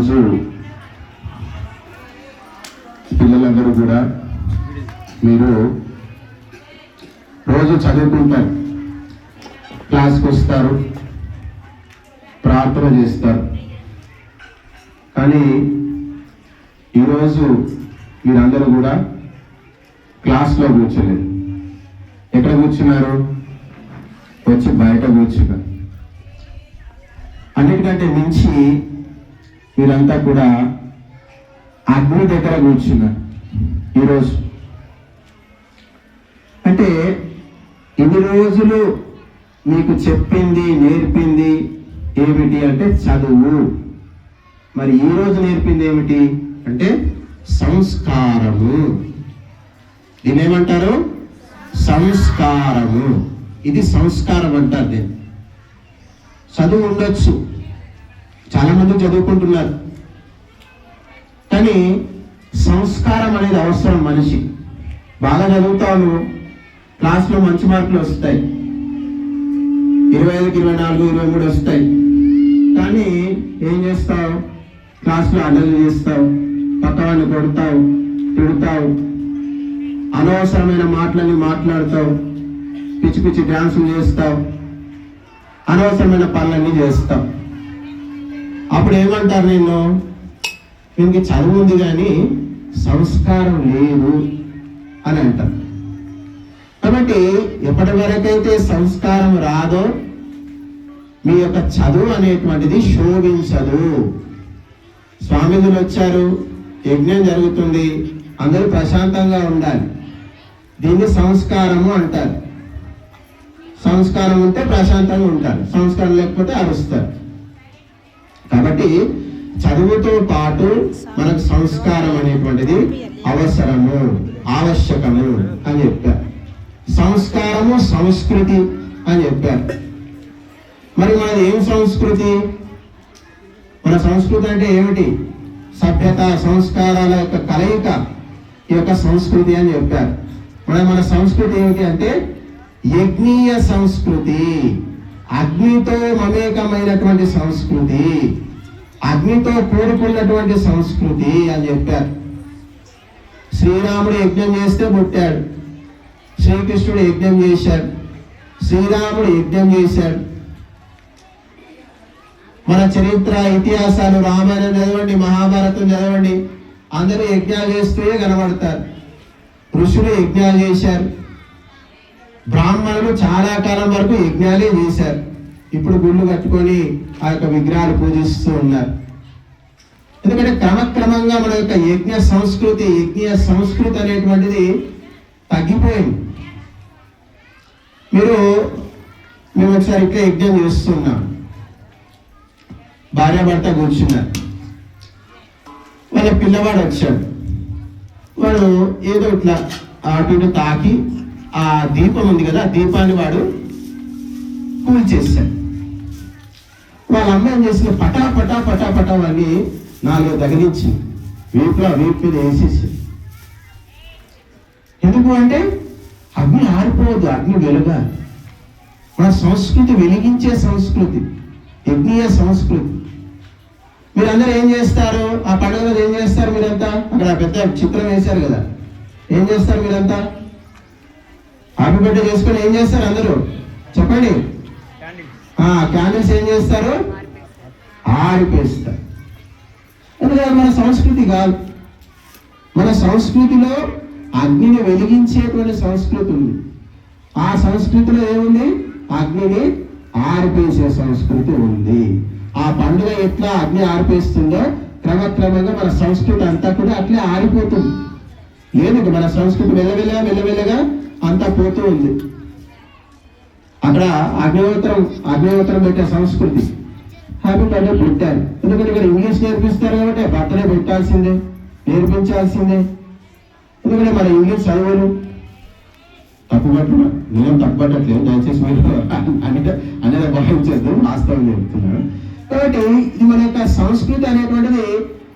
ఈరోజు పిల్లలందరూ కూడా మీరు రోజు చదువుకుంటారు. క్లాస్కి వస్తారు. ప్రార్థన చేస్తారు. కానీ ఈరోజు మీరందరూ కూడా క్లాస్లో కూర్చోలేదు. ఎక్కడ కూర్చున్నారు? వచ్చి బయట కూర్చున్నారు. అన్నిటికంటే మించి మీరంతా కూడా అగ్ని దగ్గర కూర్చున్నారు. ఈరోజు. అంటే ఇన్ని రోజులు మీకు చెప్పింది నేర్పింది ఏమిటి అంటే చదువు. మరి ఈ రోజు నేర్పింది ఏమిటి అంటే సంస్కారము. దీనేమంటారు సంస్కారము. ఇది సంస్కారం అంటారు దీన్ని. చదువు ఉండొచ్చు. చాలా మంది చదువుకుంటున్నారు. కానీ సంస్కారం అనేది అవసరం మనిషి. బాగా చదువుతావు క్లాస్లో మంచి మార్కులు వస్తాయి. ఇరవై ఐదుకి ఇరవై నాలుగు ఇరవై మూడు వస్తాయి. కానీ ఏం చేస్తావు? క్లాస్లో అడ్డలు చేస్తావు. పక్కవాడిని కొడతావు తిడతావు. అనవసరమైన మాటలని మాట్లాడతావు. పిచ్చి పిచ్చి డ్యాన్సులు చేస్తావు. అనవసరమైన పనులన్నీ చేస్తావు. అప్పుడు ఏమంటారు నేను దీనికి చదువు ఉంది కానీ సంస్కారం లేదు అని అంటారు. కాబట్టి ఎప్పటి వరకైతే సంస్కారం రాదో మీ యొక్క చదువు అనేటువంటిది శోభించదు. స్వామిజులు వచ్చారు యజ్ఞం జరుగుతుంది అందరూ ప్రశాంతంగా ఉండాలి. దీన్ని సంస్కారము అంటారు. సంస్కారం ఉంటే ప్రశాంతంగా ఉంటారు సంస్కారం లేకపోతే అరుస్తారు. కాబట్టి చదువుతో పాటు మనకు సంస్కారం అనేటువంటిది అవసరము ఆవశ్యకము అని చెప్పారు. సంస్కారము సంస్కృతి అని చెప్పారు. మరి మనది ఏం సంస్కృతి? మన సంస్కృతి అంటే ఏమిటి? సభ్యత సంస్కారాల యొక్క కలయిక ఈ యొక్క సంస్కృతి అని చెప్పారు. మన మన సంస్కృతి ఏమిటి అంటే యజ్ఞీయ సంస్కృతి. అగ్నితో మమేకమైనటువంటి సంస్కృతి. అగ్నితో కూడుకున్నటువంటి సంస్కృతి అని చెప్పారు. శ్రీరాముడు యజ్ఞం చేస్తే పుట్టాడు. శ్రీకృష్ణుడు యజ్ఞం చేశాడు. శ్రీరాముడు యజ్ఞం చేశాడు. మన చరిత్ర ఇతిహాసాలు రామాయణం చదవండి మహాభారతం చదవండి. అందరూ యజ్ఞాలు చేస్తూనే కనబడతారు. ఋషులు యజ్ఞాలు చేశారు. బ్రాహ్మణులు చాలా కాలం వరకు యజ్ఞాలే చేశారు. ఇప్పుడు గుళ్ళు కట్టుకొని ఆ యొక్క విగ్రహాలు పూజిస్తూ ఉన్నారు. ఎందుకంటే క్రమక్రమంగా మన యొక్క యజ్ఞ సంస్కృతి యజ్ఞ సంస్కృతి అనేటువంటిది తగ్గిపోయింది. మీరు మేము ఒకసారి ఇట్లా యజ్ఞం చేస్తున్నాం. భార్యాభర్త కూర్చున్నారు. వాళ్ళ పిల్లవాడు వచ్చాడు. వాడు ఏదో ఇట్లా అటు ఇటు తాకి ఆ దీపం ఉంది కదా ఆ దీపాన్ని వాడు కూల్చేశాడు వాళ్ళ అమ్మ ఏం చేసింది? పటా పటా పటా పటా అని నాలుగు తగిలించింది. వీపులో వీపు మీద వేసేసి ఎందుకు అంటే అగ్ని ఆరిపోవద్దు అగ్ని వెలుగా మన సంస్కృతి వెలిగించే సంస్కృతి యజ్ఞీయ సంస్కృతి. మీరందరూ ఏం చేస్తారు? ఆ పండుగ ఏం చేస్తారు మీరంతా? అక్కడ పెద్ద చిత్రం వేశారు కదా. ఏం చేస్తారు మీరంతా? హ్యాపీ బర్త్డే చేసుకొని ఏం చేస్తారు అందరూ? చెప్పండి. ఆ క్యాండిల్స్ ఏం చేస్తారు? ఆరిపేస్తారు. ఎందుకంటే మన సంస్కృతి కాదు. మన సంస్కృతిలో అగ్నిని వెలిగించేటువంటి సంస్కృతి ఉంది. ఆ సంస్కృతిలో ఏముంది? అగ్నిని ఆరిపేసే సంస్కృతి ఉంది. ఆ పండుగ ఎట్లా అగ్ని ఆరిపేస్తుందో క్రమక్రమంగా మన సంస్కృతి అంతా కూడా అట్లే ఆరిపోతుంది. లేదు మన సంస్కృతి మెల్లమెల్లగా మెల్లమెల్లగా అంతా పోతూ ఉంది. అక్కడ అగ్నిహోత్రం అగ్నిహోత్రం పెట్టే సంస్కృతి. హ్యాపీ బర్త్డే పెట్టారు. ఎందుకంటే ఇక్కడ ఇంగ్లీష్ నేర్పిస్తారు కాబట్టి బర్త్డే పెట్టాల్సిందే నేర్పించాల్సిందే. ఎందుకంటే మన ఇంగ్లీష్ చదువులు తప్పుపట్టు నేను తప్పుపట్టట్లేదు దయచేసి మీరు అంటే అనేది భావించద్దు వాస్తవం చెప్తున్నాను. కాబట్టి ఇది మన యొక్క సంస్కృతి అనేటువంటిది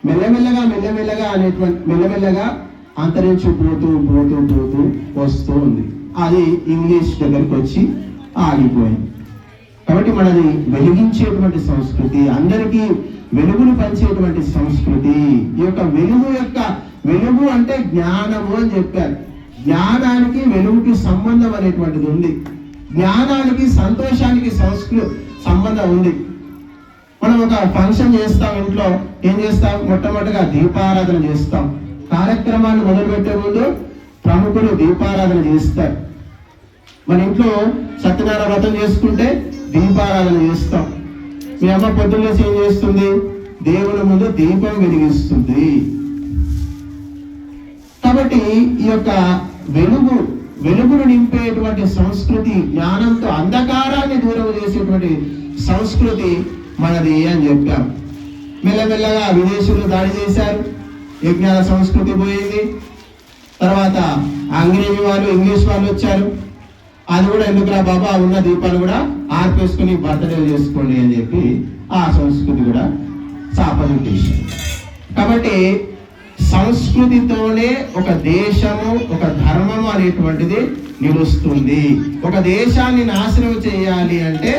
మెల్లమెల్లగా మెల్లమెల్లగా అనేటువంటి మెల్లమెల్లగా అంతరించి పోతూ పోతూ పోతూ వస్తూ ఉంది. అది ఇంగ్లీష్ దగ్గరికి వచ్చి ఆగిపోయింది. కాబట్టి మనది వెలిగించేటువంటి సంస్కృతి అందరికీ వెలుగును పంచేటువంటి సంస్కృతి. ఈ యొక్క వెలుగు యొక్క వెలుగు అంటే జ్ఞానము అని చెప్పారు. జ్ఞానానికి వెలుగుకి సంబంధం అనేటువంటిది ఉంది. జ్ఞానానికి సంతోషానికి సంస్కృతి సంబంధం ఉంది. మనం ఒక ఫంక్షన్ చేస్తాం ఇంట్లో ఏం చేస్తాం? మొట్టమొదటిగా దీపారాధన చేస్తాం. కార్యక్రమాన్ని మొదలుపెట్టే ముందు ప్రముఖులు దీపారాధన చేస్తారు. మన ఇంట్లో సత్యనారాయణ వ్రతం చేసుకుంటే దీపారాధన చేస్తాం. మీ అమ్మ పొద్దున్నేసి ఏం చేస్తుంది? దేవుని ముందు దీపం వెలిగిస్తుంది. కాబట్టి ఈ యొక్క వెలుగు వెలుగును నింపేటువంటి సంస్కృతి జ్ఞానంతో అంధకారాన్ని దూరం చేసేటువంటి సంస్కృతి మనది అని చెప్పాం. మెల్లమెల్లగా విదేశీయులు దాడి చేశారు. విజ్ఞాన సంస్కృతి పోయింది. తర్వాత అంగ్రేజీ వాళ్ళు ఇంగ్లీష్ వాళ్ళు వచ్చారు. అది కూడా ఎందుకురా బాబా? ఉన్న దీపాలు కూడా ఆర్పేసుకుని బర్త్డే చేసుకోండి అని చెప్పి ఆ సంస్కృతి కూడా చాపజుట్టేశారు కాబట్టి సంస్కృతితోనే ఒక దేశము ఒక ధర్మము అనేటువంటిది నిలుస్తుంది. ఒక దేశాన్ని నాశనం చేయాలి అంటే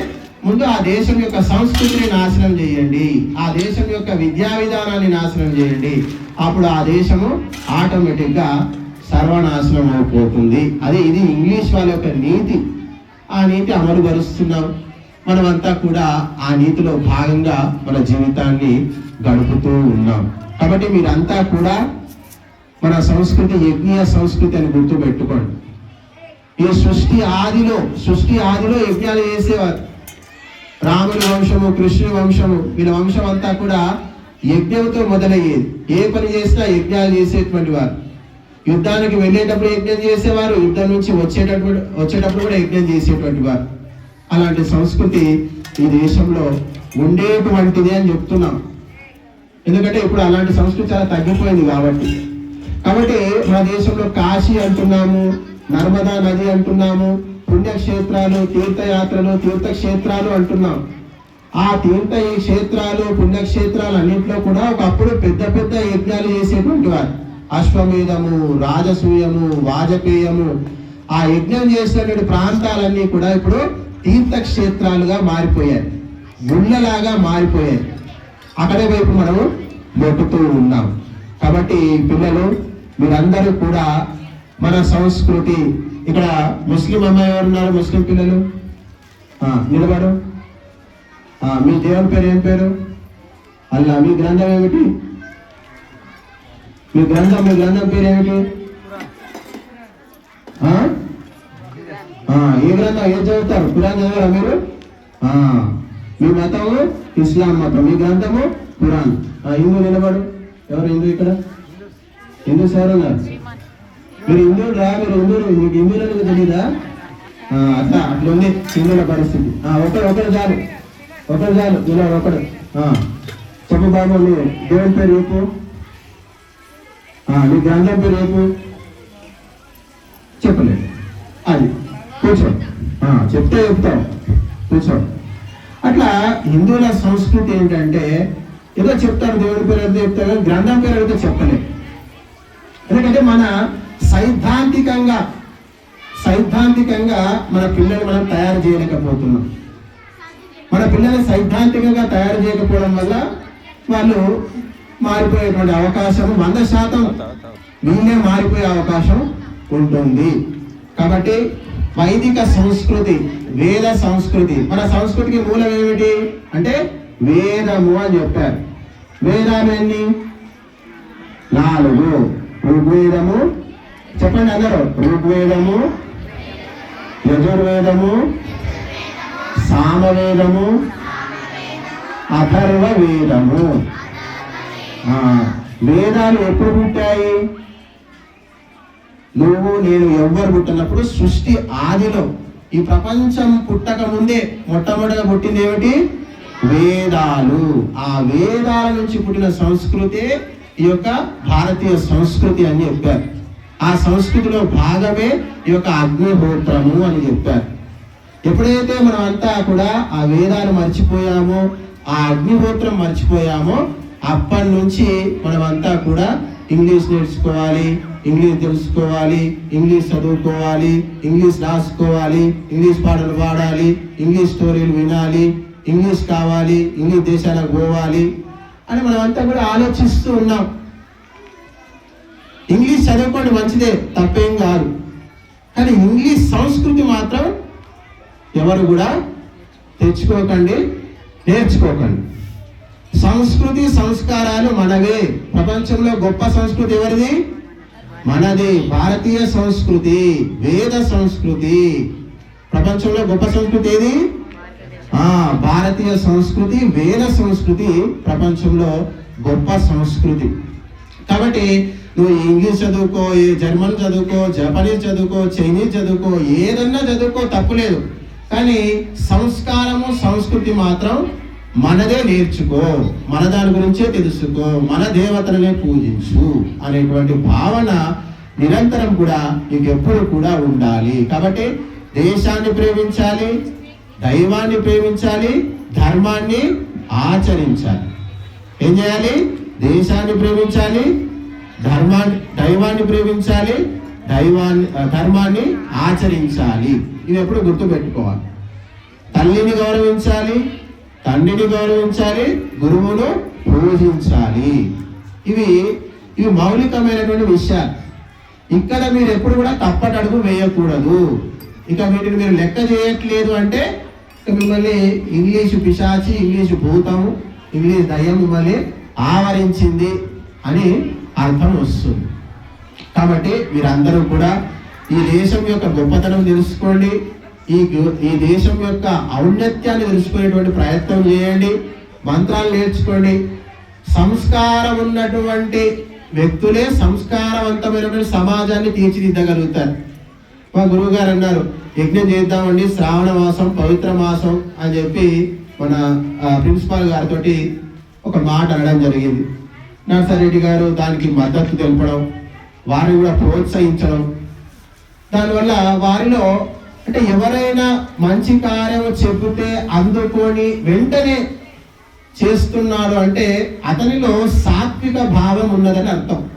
ముందు ఆ దేశం యొక్క సంస్కృతిని నాశనం చేయండి. ఆ దేశం యొక్క విద్యా విధానాన్ని నాశనం చేయండి. అప్పుడు ఆ దేశము ఆటోమేటిక్గా సర్వనాశనం అయిపోతుంది. అదే ఇది ఇంగ్లీష్ వాళ్ళ యొక్క నీతి. ఆ నీతి అమలుపరుస్తున్నాం మనమంతా కూడా ఆ నీతిలో భాగంగా మన జీవితాన్ని గడుపుతూ ఉన్నాం. కాబట్టి మీరంతా కూడా మన సంస్కృతి యజ్ఞ సంస్కృతి అని గుర్తుపెట్టుకోండి. ఈ సృష్టి ఆదిలో సృష్టి ఆదిలో యజ్ఞాలు చేసేవారు. రాముని వంశము కృష్ణుని వంశము వీళ్ళ వంశం అంతా కూడా యజ్ఞంతో మొదలయ్యేది. ఏ పని చేసినా యజ్ఞాలు చేసేటువంటి వారు. యుద్ధానికి వెళ్ళేటప్పుడు యజ్ఞం చేసేవారు యుద్ధం నుంచి వచ్చేటప్పుడు వచ్చేటప్పుడు కూడా యజ్ఞం చేసేటువంటి వారు. అలాంటి సంస్కృతి ఈ దేశంలో ఉండేటువంటిది అని చెప్తున్నాం. ఎందుకంటే ఇప్పుడు అలాంటి సంస్కృతి చాలా తగ్గిపోయింది కాబట్టి. కాబట్టి మన దేశంలో కాశీ అంటున్నాము నర్మదా నది అంటున్నాము పుణ్యక్షేత్రాలు తీర్థయాత్రలు తీర్థక్షేత్రాలు అంటున్నాం. ఆ తీర్థ క్షేత్రాలు పుణ్యక్షేత్రాలు అన్నింటిలో కూడా ఒకప్పుడు పెద్ద పెద్ద యజ్ఞాలు చేసేటువంటి వారు. అశ్వమేధము రాజసూయము వాజపేయము ఆ యజ్ఞం చేసినటువంటి ప్రాంతాలన్నీ కూడా ఇప్పుడు తీర్థక్షేత్రాలుగా మారిపోయాయి. గుళ్ళలాగా మారిపోయాయి. అక్కడే వైపు మనము మొక్కుతూ ఉన్నాం. కాబట్టి పిల్లలు మీరందరూ కూడా మన సంస్కృతి ఇక్కడ ముస్లిం అమ్మాయి ఎవరు ఉన్నారు ముస్లిం పిల్లలు? నిలబడు. మీ దేవుని పేరు ఏం పేరు? అల్లా మీ గ్రంథం ఏమిటి? మీ గ్రంథం మీ గ్రంథం పేరు ఏమిటి? ఆ? ఏ గ్రంథం ఏం చదువుతారు? పురాణం చదవరా మీరు? మీ మతము ఇస్లాం మతం. మీ గ్రంథము పురాణ్ ఆ, హిందూ నిలబడు. ఎవరు హిందూ ఇక్కడ? హిందూ సార్ ఉన్నారు. మీరు హిందువులు రా మీరు హిందువులు మీకు హిందువులకు తెలీదా? అట్లా అట్లా ఉంది హిందువుల పరిస్థితి. ఆ, ఒకరు ఒకరు చాలు. ఒకరు కాదు ఇలా ఒకడు. ఆ, చెప్పు బాబు నీ దేవుని పేరు రేపు నీ గ్రంథం పేరు రేపు చెప్పలేదు. అది కూర్చో. చెప్తే చెప్తాం. కూర్చో. అట్లా హిందువుల సంస్కృతి ఏంటంటే ఏదో చెప్తారు దేవుడి పేరు అయితే చెప్తారు కానీ గ్రంథం పేరు అయితే చెప్పలేదు. ఎందుకంటే మన సైద్ధాంతికంగా సైద్ధాంతికంగా మన పిల్లల్ని మనం తయారు చేయలేకపోతున్నాం. మన పిల్లల్ని సైద్ధాంతికంగా తయారు చేయకపోవడం వల్ల వాళ్ళు మారిపోయేటువంటి అవకాశం వంద శాతం వీళ్ళే మారిపోయే అవకాశం ఉంటుంది. కాబట్టి వైదిక సంస్కృతి వేద సంస్కృతి మన సంస్కృతికి మూలం ఏమిటి? అంటే వేదము అని చెప్పారు. వేదాలు ఎన్ని? నాలుగు. ఋగ్వేదము? చెప్పండి అందరూ. ఋగ్వేదము యజుర్వేదము సామవేదము. అథర్వ వేదము వేదాలు ఎప్పుడు పుట్టాయి? నువ్వు నేను ఎవ్వరు పుట్టినప్పుడు సృష్టి ఆదిలో. ఈ ప్రపంచం పుట్టక ముందే మొట్టమొదటిగా పుట్టింది ఏమిటి? వేదాలు. ఆ వేదాల నుంచి పుట్టిన సంస్కృతి ఈ యొక్క భారతీయ సంస్కృతి అని చెప్పారు. ఆ సంస్కృతిలో భాగమే ఈ యొక్క అగ్నిహోత్రము అని చెప్పారు. ఎప్పుడైతే మనం అంతా కూడా ఆ వేదాలు మర్చిపోయామో ఆ అగ్నిహోత్రం మర్చిపోయామో అప్పటి నుంచి మనం అంతా కూడా ఇంగ్లీష్ నేర్చుకోవాలి ఇంగ్లీష్ తెలుసుకోవాలి ఇంగ్లీష్ చదువుకోవాలి ఇంగ్లీష్ రాసుకోవాలి ఇంగ్లీష్ పాటలు పాడాలి ఇంగ్లీష్ స్టోరీలు వినాలి ఇంగ్లీష్ కావాలి ఇంగ్లీష్ దేశాలకు పోవాలి అని మనం అంతా కూడా ఆలోచిస్తూ ఉన్నాం. ఇంగ్లీష్ చదువుకోండి మంచిదే తప్పేం కాదు. కానీ ఇంగ్లీష్ సంస్కృతి మాత్రం ఎవరు కూడా తెచ్చుకోకండి నేర్చుకోకండి. సంస్కృతి సంస్కారాలు మనవే. ప్రపంచంలో గొప్ప సంస్కృతి ఎవరిది? మనది. భారతీయ సంస్కృతి వేద సంస్కృతి. ప్రపంచంలో గొప్ప సంస్కృతి ఏది? భారతీయ సంస్కృతి వేద సంస్కృతి ప్రపంచంలో గొప్ప సంస్కృతి. కాబట్టి నువ్వు ఇంగ్లీష్ చదువుకో జర్మన్ చదువుకో జపనీస్ చదువుకో చైనీస్ చదువుకో ఏదన్నా చదువుకో తప్పులేదు కానీ సంస్కారము సంస్కృతి మాత్రం మనదే నేర్చుకో. మన దాని గురించే తెలుసుకో. మన దేవతలనే పూజించు అనేటువంటి భావన నిరంతరం కూడా నీకు ఎప్పుడు కూడా ఉండాలి. కాబట్టి దేశాన్ని ప్రేమించాలి దైవాన్ని ప్రేమించాలి ధర్మాన్ని ఆచరించాలి. ఏం చేయాలి? దేశాన్ని ప్రేమించాలి ధర్మాన్ని దైవాన్ని ప్రేమించాలి దైవాన్ని ధర్మాన్ని ఆచరించాలి. ఇవి ఎప్పుడు గుర్తుపెట్టుకోవాలి. తల్లిని గౌరవించాలి తండ్రిని గౌరవించాలి గురువును పూజించాలి. ఇవి ఇవి మౌలికమైనటువంటి విషయాలు. ఇక్కడ మీరు ఎప్పుడు కూడా తప్పటడుగు వేయకూడదు. ఇక వీటిని మీరు లెక్క చేయట్లేదు అంటే ఇక మిమ్మల్ని ఇంగ్లీషు పిశాచి ఇంగ్లీషు భూతము ఇంగ్లీష్ దయ్యం మిమ్మల్ని ఆవరించింది అని అర్థం వస్తుంది. కాబట్టి మీరందరూ కూడా ఈ దేశం యొక్క గొప్పతనం తెలుసుకోండి. ఈ ఈ దేశం యొక్క ఔన్నత్యాన్ని తెలుసుకునేటువంటి ప్రయత్నం చేయండి. మంత్రాలు నేర్చుకోండి. సంస్కారం ఉన్నటువంటి వ్యక్తులే సంస్కారవంతమైనటువంటి సమాజాన్ని తీర్చిదిద్దగలుగుతారు. మా గురువు గారు అన్నారు యజ్ఞం చేద్దామండి శ్రావణ మాసం పవిత్ర మాసం అని చెప్పి మన ప్రిన్సిపాల్ గారితో ఒక మాట అనడం జరిగింది. నర్సారెడ్డి గారు దానికి మద్దతు తెలపడం వారిని కూడా ప్రోత్సహించడం. దానివల్ల వారిలో అంటే ఎవరైనా మంచి కార్యం చెబితే అందుకొని వెంటనే చేస్తున్నాడు అంటే అతనిలో సాత్విక భావం ఉన్నదని అర్థం.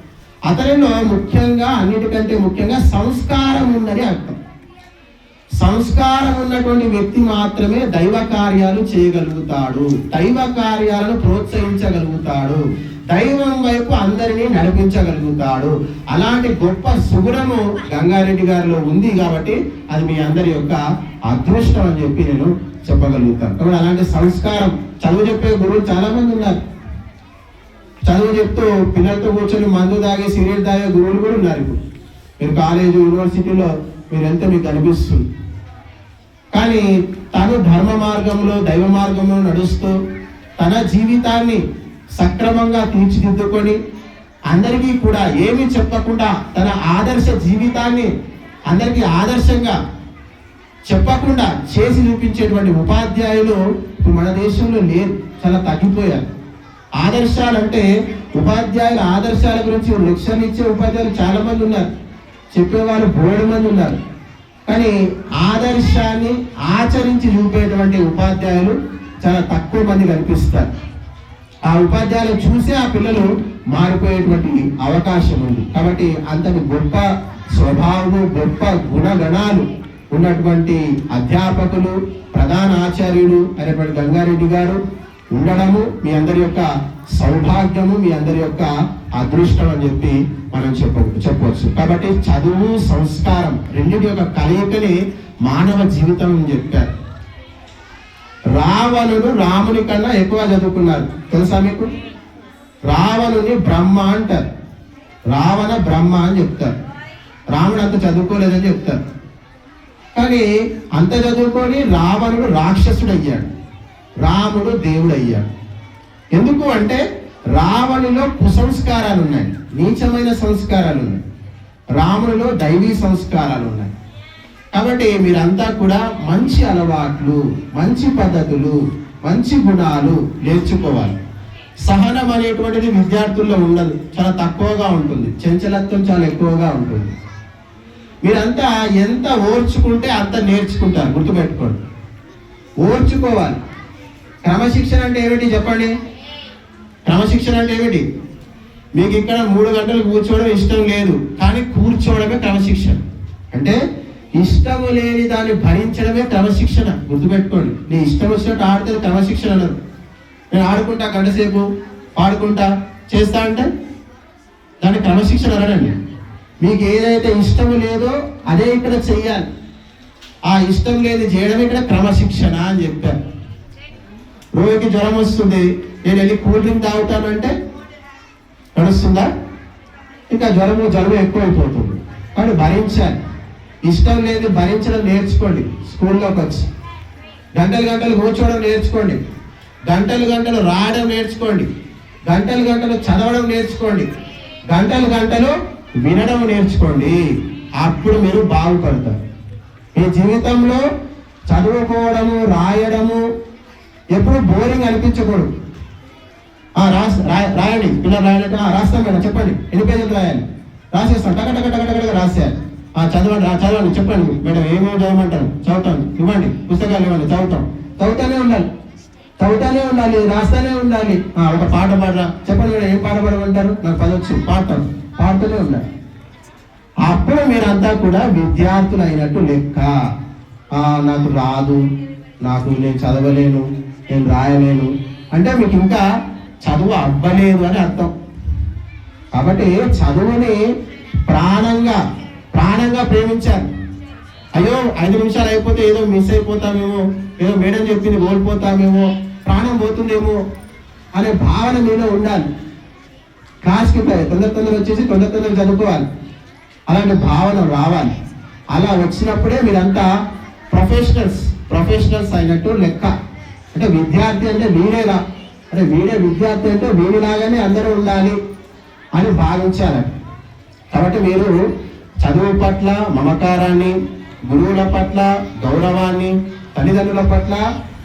అతనిలో ముఖ్యంగా అన్నిటికంటే ముఖ్యంగా సంస్కారం ఉందని అర్థం. సంస్కారం ఉన్నటువంటి వ్యక్తి మాత్రమే దైవ కార్యాలు చేయగలుగుతాడు. దైవ కార్యాలను ప్రోత్సహించగలుగుతాడు. దైవం వైపు అందరినీ నడిపించగలుగుతాడు. అలాంటి గొప్ప సుగుణము గంగారెడ్డి గారిలో ఉంది కాబట్టి అది మీ అందరి యొక్క అదృష్టం అని చెప్పి నేను చెప్పగలుగుతాను. కాబట్టి అలాంటి సంస్కారం చదువు చెప్పే గురువులు చాలా మంది ఉన్నారు. చదువు చెప్తూ పిల్లలతో కూర్చొని మందు తాగే సిగరెట్ తాగే గురువులు కూడా ఉన్నారు ఇప్పుడు. మీరు కాలేజ్ యూనివర్సిటీలో మీరు ఎంత మీకు అనిపిస్తుంది. కానీ తను ధర్మ మార్గంలో దైవ మార్గంలో నడుస్తూ తన జీవితాన్ని సక్రమంగా తీర్చిదిద్దుకొని అందరికీ కూడా ఏమీ చెప్పకుండా తన ఆదర్శ జీవితాన్ని అందరికీ ఆదర్శంగా చెప్పకుండా చేసి చూపించేటువంటి ఉపాధ్యాయులు మన దేశంలో లేరు చాలా తగ్గిపోయారు. ఆదర్శాలు అంటే ఉపాధ్యాయుల ఆదర్శాల గురించి లక్ష్యాలు ఇచ్చే ఉపాధ్యాయులు చాలా మంది ఉన్నారు. చెప్పేవాళ్ళు బోడు మంది ఉన్నారు. కానీ ఆదర్శాన్ని ఆచరించి చూపేటువంటి ఉపాధ్యాయులు చాలా తక్కువ మంది కనిపిస్తారు. ఆ ఉపాధ్యాయులు చూసే ఆ పిల్లలు మారిపోయేటువంటి అవకాశం ఉంది. కాబట్టి అంతటి గొప్ప స్వభావము గొప్ప గుణగణాలు ఉన్నటువంటి అధ్యాపకులు ప్రధాన ఆచార్యులు అయినటువంటి గంగారెడ్డి గారు ఉండడము మీ అందరి యొక్క సౌభాగ్యము మీ అందరి యొక్క అదృష్టం అని చెప్పి మనం చెప్ప చెప్పవచ్చు. కాబట్టి చదువు సంస్కారం రెండింటి యొక్క కలయికని మానవ జీవితం అని చెప్పారు. రావణుడు రాముని కన్నా ఎక్కువ చదువుకున్నారు. తెలుసా మీకు? రావణుని బ్రహ్మ అంటారు. రావణ బ్రహ్మ అని చెప్తారు. రాముడు అంత చదువుకోలేదని చెప్తారు. కానీ అంత చదువుకొని రావణుడు రాక్షసుడు అయ్యాడు రాముడు దేవుడు అయ్యాడు ఎందుకు అంటే రావణులో కుసంస్కారాలు ఉన్నాయి నీచమైన సంస్కారాలు ఉన్నాయి రామునిలో దైవీ సంస్కారాలు ఉన్నాయి కాబట్టి మీరంతా కూడా మంచి అలవాట్లు మంచి పద్ధతులు మంచి గుణాలు నేర్చుకోవాలి. సహనం అనేటువంటిది విద్యార్థుల్లో ఉండదు చాలా తక్కువగా ఉంటుంది చంచలత్వం చాలా ఎక్కువగా ఉంటుంది. మీరంతా ఎంత ఓర్చుకుంటే అంత నేర్చుకుంటారు గుర్తుపెట్టుకోండి. ఓర్చుకోవాలి. క్రమశిక్షణ అంటే ఏమిటి చెప్పండి? క్రమశిక్షణ అంటే ఏమిటి? మీకు ఇక్కడ మూడు గంటలు కూర్చోవడం ఇష్టం లేదు కానీ కూర్చోవడమే క్రమశిక్షణ. అంటే ఇష్టము లేని దాన్ని భరించడమే క్రమశిక్షణ. గుర్తుపెట్టుకోండి నీ ఇష్టం వచ్చినట్టు ఆడితే క్రమశిక్షణ అన్నారు నేను ఆడుకుంటా గంటసేపు ఆడుకుంటా పాడుకుంటా చేస్తా అంటే దాన్ని క్రమశిక్షణ అనండి మీకు ఏదైతే ఇష్టం లేదో అదే ఇక్కడ చెయ్యాలి. ఆ ఇష్టం లేదు చేయడం ఇక్కడ క్రమశిక్షణ అని చెప్పారు. రోగికి జ్వరం వస్తుంది. నేను వెళ్ళి కూల్ డ్రింక్ తాగుతానంటే నడుస్తుందా? ఇంకా జ్వరము జ్వరం ఎక్కువైపోతుంది. కానీ భరించాలి. ఇష్టం లేదు భరించడం నేర్చుకోండి. స్కూల్లోకి వచ్చి. గంటలు గంటలు కూర్చోవడం నేర్చుకోండి. గంటలు గంటలు రాయడం నేర్చుకోండి. గంటలు గంటలు చదవడం నేర్చుకోండి. గంటలు గంటలు వినడం నేర్చుకోండి. అప్పుడు మీరు బాగుపడతారు. మీ జీవితంలో చదువుకోవడము రాయడము ఎప్పుడు బోరింగ్ అనిపించకూడదు. ఆ, రాస్ రా- రాయండి పిల్లలు రాయాలంటే ఆ, రాస్తాం మేడం చెప్పండి. ఎన్ని పేజీలు రాయాలి? రాసేస్తాం. టక టక టక టక రాసేయాలి. ఆ చదవండి ఆ, చదవండి చెప్పండి. మేడం ఏమేమి చదవమంటారు? చదవటం ఇవ్వండి. పుస్తకాలు ఇవ్వండి చదువుతాం. చదువుతానే ఉండాలి. చదువుతానే ఉండాలి రాస్తానే ఉండాలి. ఒక పాట పాడరా. చెప్పండి మేడం ఏం పాట పాడమంటారు? నాకు పదవచ్చు పాడతాను. పాడుతూనే ఉండాలి. అప్పుడు మీరంతా కూడా విద్యార్థులు అయినట్టు లెక్క నాకు రాదు. నాకు నేను చదవలేను. నేను రాయలేను. అంటే మీకు ఇంకా చదువు అవ్వలేదు అని అర్థం. కాబట్టి చదువుని ప్రాణంగా ప్రాణంగా ప్రేమించాలి. అయ్యో ఐదు నిమిషాలు అయిపోతే ఏదో మిస్ అయిపోతామేమో ఏదో మేడం చెప్పింది కోల్పోతామేమో ప్రాణం పోతుందేమో అనే భావన మీలో ఉండాలి. క్లాస్కి తొందర తొందర వచ్చేసి తొందర తొందర చదువుకోవాలి. అలాంటి భావన రావాలి. అలా వచ్చినప్పుడే మీరంతా ప్రొఫెషనల్స్ ప్రొఫెషనల్స్ అయినట్టు లెక్క. అంటే విద్యార్థి అంటే వీడేరా అంటే వీడే విద్యార్థి అంటే వీడిలాగానే అందరూ ఉండాలి అని భావించాలి కాబట్టి మీరు చదువు పట్ల మమకారాన్ని గురువుల పట్ల గౌరవాన్ని తల్లిదండ్రుల పట్ల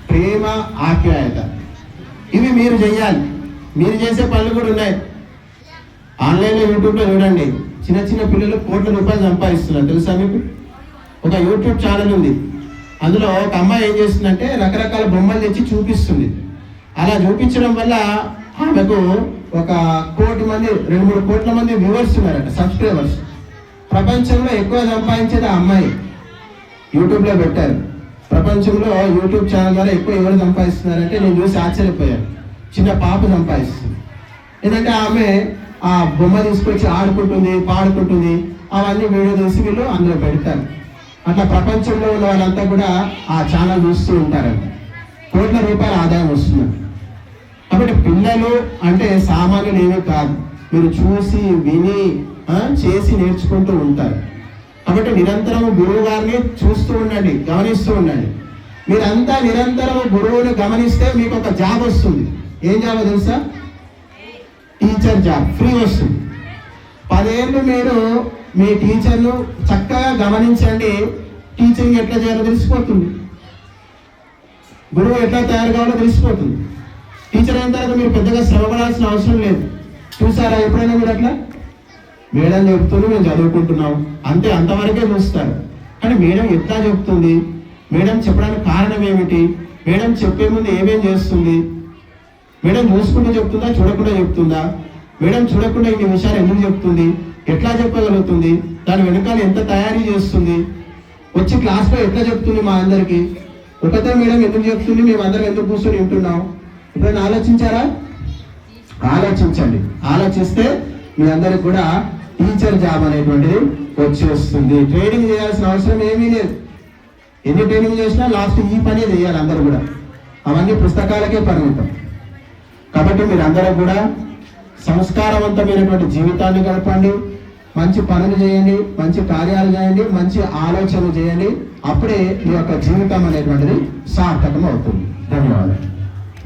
ప్రేమ ఆప్యాయత. ఇవి మీరు చేయాలి మీరు చేసే పనులు కూడా ఉన్నాయి. ఆన్లైన్లో యూట్యూబ్లో చూడండి. చిన్న చిన్న పిల్లలు కోట్ల రూపాయలు సంపాదిస్తున్నారు. తెలుసా మీకు? ఒక యూట్యూబ్ ఛానల్ ఉంది. అందులో ఒక అమ్మాయి ఏం చేస్తుందంటే రకరకాల బొమ్మలు తెచ్చి చూపిస్తుంది. అలా చూపించడం వల్ల ఆమెకు ఒక కోటి మంది రెండు మూడు కోట్ల మంది వ్యూవర్స్ ఉన్నారట సబ్స్క్రైబర్స్. ప్రపంచంలో ఎక్కువ సంపాదించేది ఆ అమ్మాయి. యూట్యూబ్లో పెట్టారు. ప్రపంచంలో యూట్యూబ్ ఛానల్ ద్వారా ఎక్కువ ఎవరు సంపాదిస్తున్నారంటే నేను చూసి ఆశ్చర్యపోయాను. చిన్న పాప సంపాదిస్తుంది. ఏంటంటే ఆమె ఆ బొమ్మ తీసుకొచ్చి ఆడుకుంటుంది పాడుకుంటుంది. అవన్నీ వీడియో తీసి వీళ్ళు అందులో పెడతారు. అట్లా ప్రపంచంలో ఉన్న వాళ్ళంతా కూడా ఆ ఛానల్ చూస్తూ ఉంటారంట కోట్ల రూపాయల ఆదాయం వస్తుంది. కాబట్టి పిల్లలు అంటే సామాన్యులు ఏమీ కాదు. మీరు చూసి విని చేసి నేర్చుకుంటూ ఉంటారు. కాబట్టి నిరంతరం గురువు గారిని చూస్తూ ఉండండి గమనిస్తూ ఉండండి. మీరంతా నిరంతరం గురువుని గమనిస్తే మీకు ఒక జాబ్ వస్తుంది. ఏం జాబ్ తెలుసా? టీచర్ జాబ్ ఫ్రీ వస్తుంది. పదేళ్ళు మీరు మీ టీచర్లు చక్కగా గమనించండి. టీచింగ్ ఎట్లా చేయాలో తెలిసిపోతుంది. గురువు ఎట్లా తయారు కావాలో తెలిసిపోతుంది. టీచర్ అయిన తర్వాత మీరు పెద్దగా శ్రమపడాల్సిన అవసరం లేదు. చూసారా ఎప్పుడైనా మీరు అట్లా? మేడం చెప్తుంది మేము చదువుకుంటున్నాం. అంతే అంతవరకే చూస్తారు. కానీ మేడం ఎట్లా చెప్తుంది? మేడం చెప్పడానికి కారణం ఏమిటి? మేడం చెప్పే ముందు ఏమేం చేస్తుంది? మేడం చూసుకుంటూ చెప్తుందా చూడకుండా చెప్తుందా? మేడం చూడకుండా ఇన్ని విషయాలు ఎందుకు చెప్తుంది? ఎట్లా చెప్పగలుగుతుంది? దాని వెనకాల ఎంత తయారీ చేస్తుంది? వచ్చి క్లాస్లో ఎట్లా చెప్తుంది మా అందరికి? ఒకటే మేడం ఎందుకు చెప్తుంది? మేము అందరం ఎందుకు కూర్చొని వింటున్నాం? ఎప్పుడైనా ఆలోచించారా? ఆలోచించండి. ఆలోచిస్తే మీ అందరికి కూడా టీచర్ జాబ్ అనేటువంటిది వచ్చి వస్తుంది ట్రైనింగ్ చేయాల్సిన అవసరం ఏమీ లేదు. ఎన్ని ట్రైనింగ్ చేసినా లాస్ట్ ఈ పనే చేయాలి అందరూ కూడా. అవన్నీ పుస్తకాలకే పరిమితం. కాబట్టి మీరు అందరూ కూడా సంస్కారవంతమైనటువంటి జీవితాన్ని గడపండి. మంచి పనులు చేయండి మంచి కార్యాలు చేయండి మంచి ఆలోచనలు చేయండి. అప్పుడే మీ యొక్క జీవితం అనేటువంటిది సార్థకం అవుతుంది ధన్యవాదాలు.